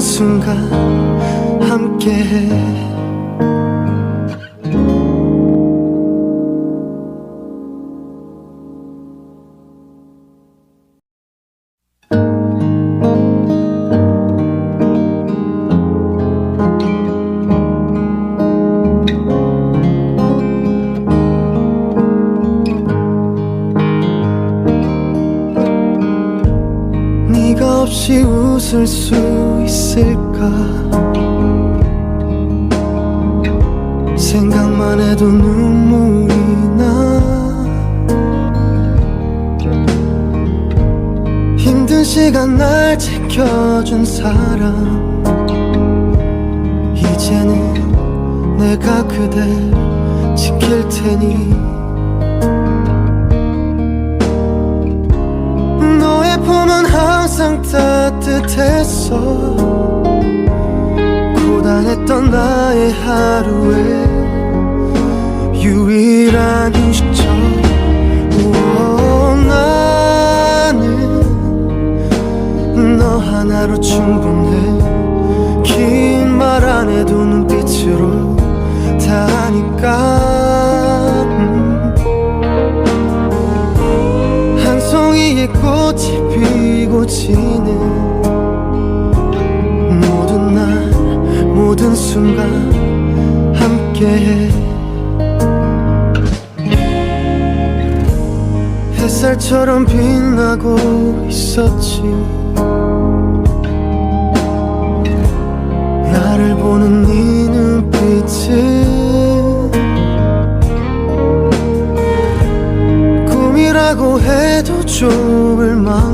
순간 함께해. 없이 웃을 수 지켜준 사람. 이제는 내가 그댈 지킬 테니. 너의 품은 항상 따뜻했어. 고단했던 나의 하루에 유일한 휴식처 너 하나로 충분해. 긴 말 안 해도 눈빛으로 다 아니까. 음. 한 송이의 꽃이 피고 지는 모든 날 모든 순간 함께해. 햇살처럼 빛나고 있었지 나를 보는 네 눈빛은 꿈이라고 해도 좋을 만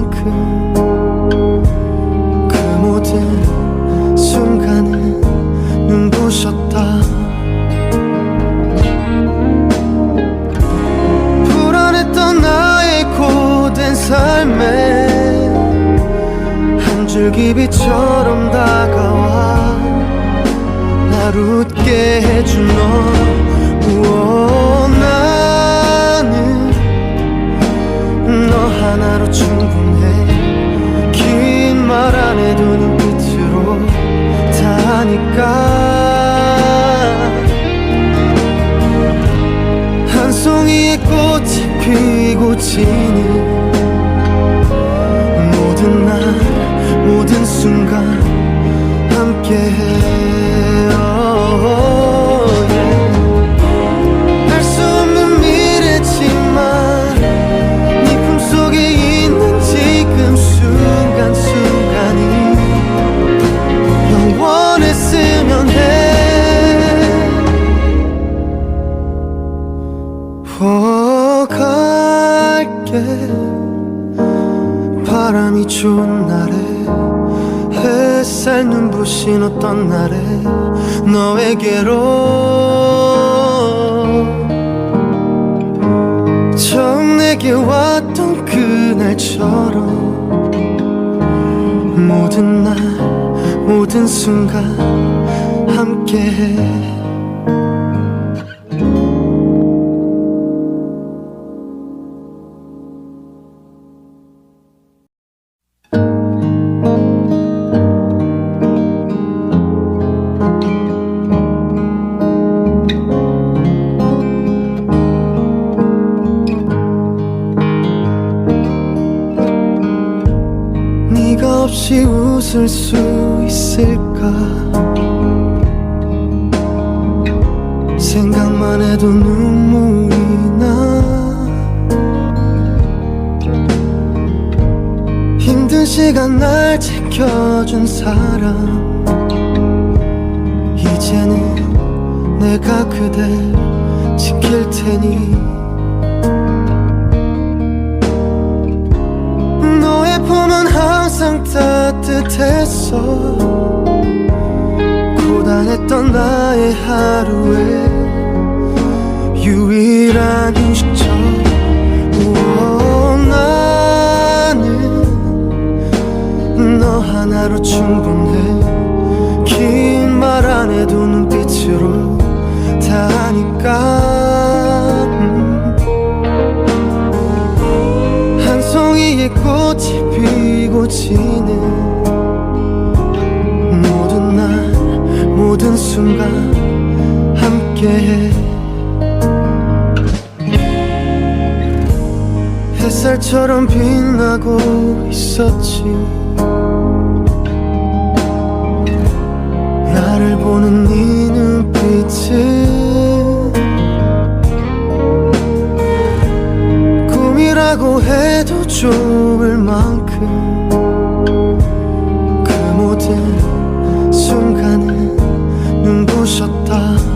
눈 유일한 휴식처 우와, 나는 너 하나로 충분해. 긴 말 안 해도 눈빛으로 다 하니까. 음. 한 송이의 꽃이 피고 지는 모든 날 모든 순간 함께해 햇살처럼 빛나고 있었지. 나를 보는 네 눈빛은 꿈이라고 해도 좋을 만큼 그 모든 순간은 눈부셨다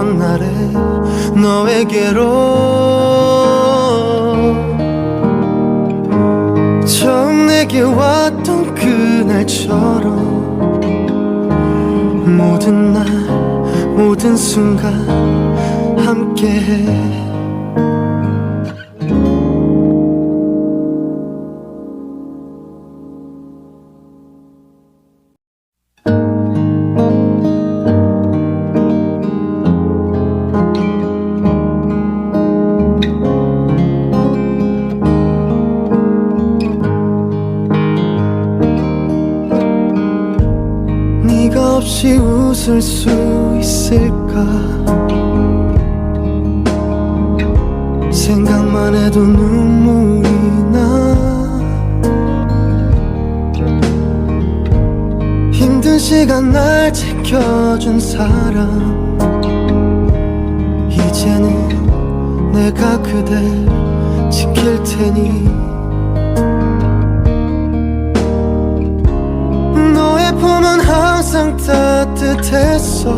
어떤 날에 너에게로 처음 내게 왔던 그날처럼 모든 날 모든 순간 함께해 사람 이제는 내가 그댈 지킬 테니. 너의 품은 항상 따뜻했어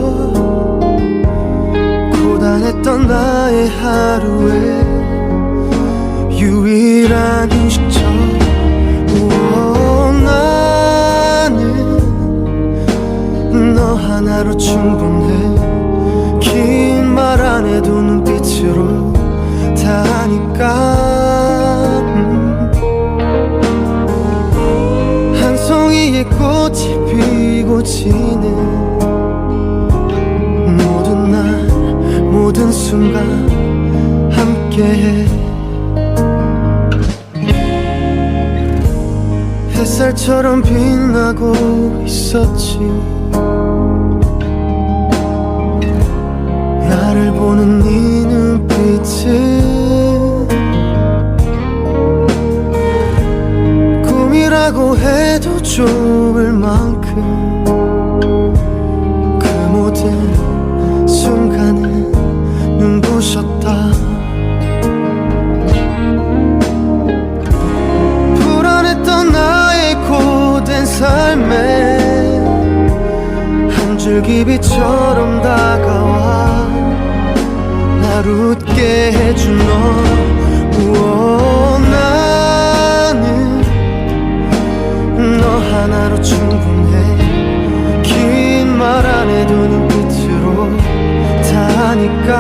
고단했던 나의 하루에 유일한 휴식 하나로 충분해. 긴 말 안 해도 눈빛으로 다 하니까. 음. 한 송이의 꽃이 피고 지는 모든 날 모든 순간 함께해. 햇살처럼 빛나고 있었지 나를 보는 네 눈빛은 꿈이라고 해도 좋을 만큼 그 모든 순간은 눈부셨다. 불안했던 나의 고된 삶에 한 줄기 빛처럼 다가와 날 웃게 해준 너 우와, 나는 너 하나로 충분해. 긴 말 안 해도 눈빛으로 다 하니까.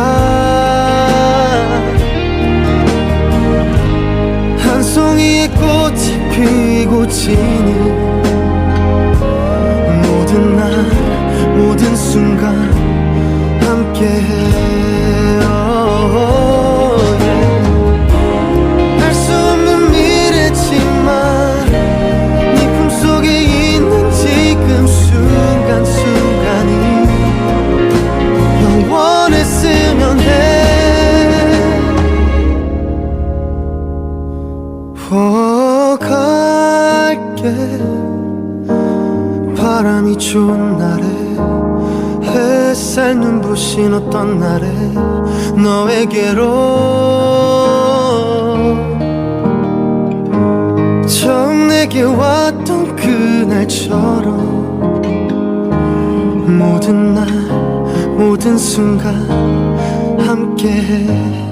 한 송이의 꽃이 피고 지는 모든 날 모든 순간 어떤 날에 너에게로 처음 내게 왔던 그날처럼 모든 날 모든 순간 함께해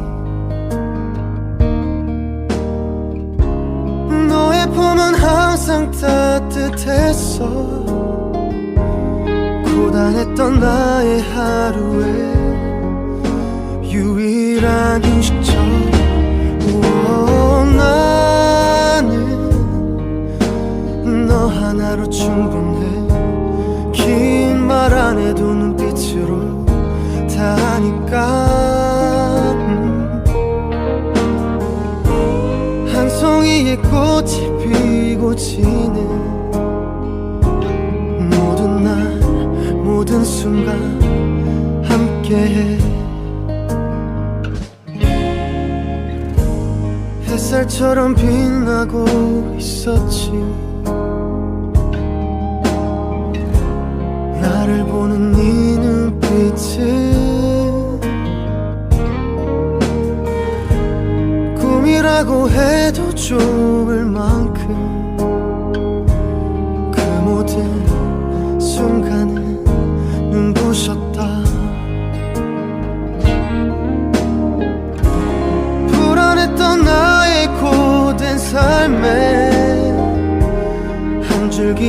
항상 따뜻했어 고단했던 나의 하루에 유일한 우와, 나는 너 하나로 충분 햇살처럼 빛나고 있었지. 나를 보는 네 눈빛은 꿈이라고 해도 좁을 만큼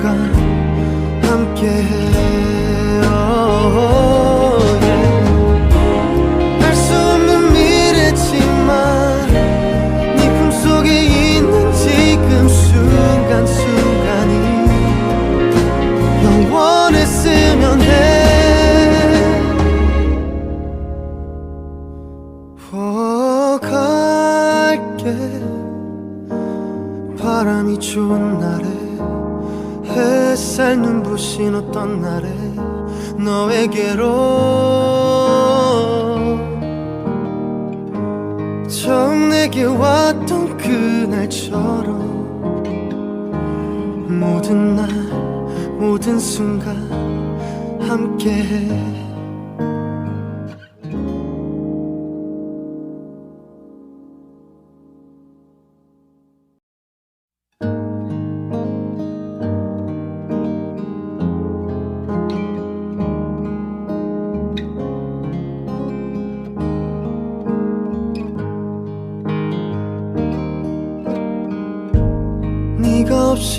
순간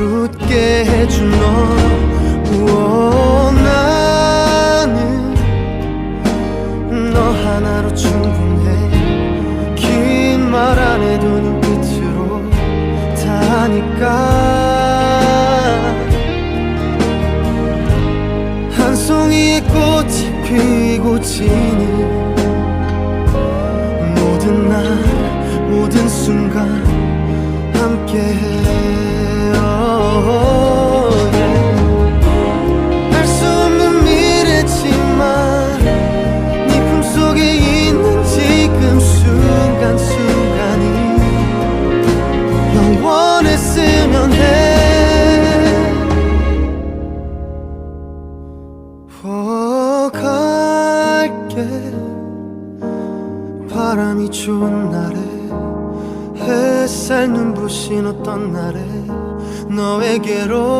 웃게 해준 너 어떤 날에 너에게로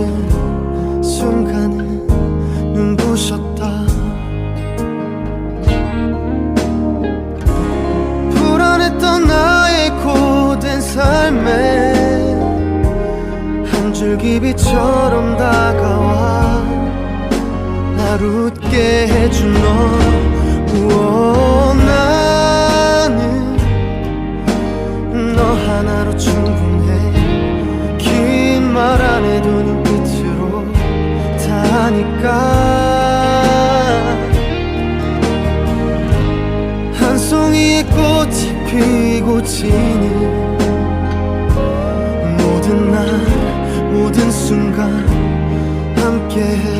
멈춘 순간에 눈부셨다 불안했던 나의 고된 삶에 한 줄기 빛처럼 다가와 날 웃게 해준 너 우와. 지니 모든 날 모든 순간 함께해.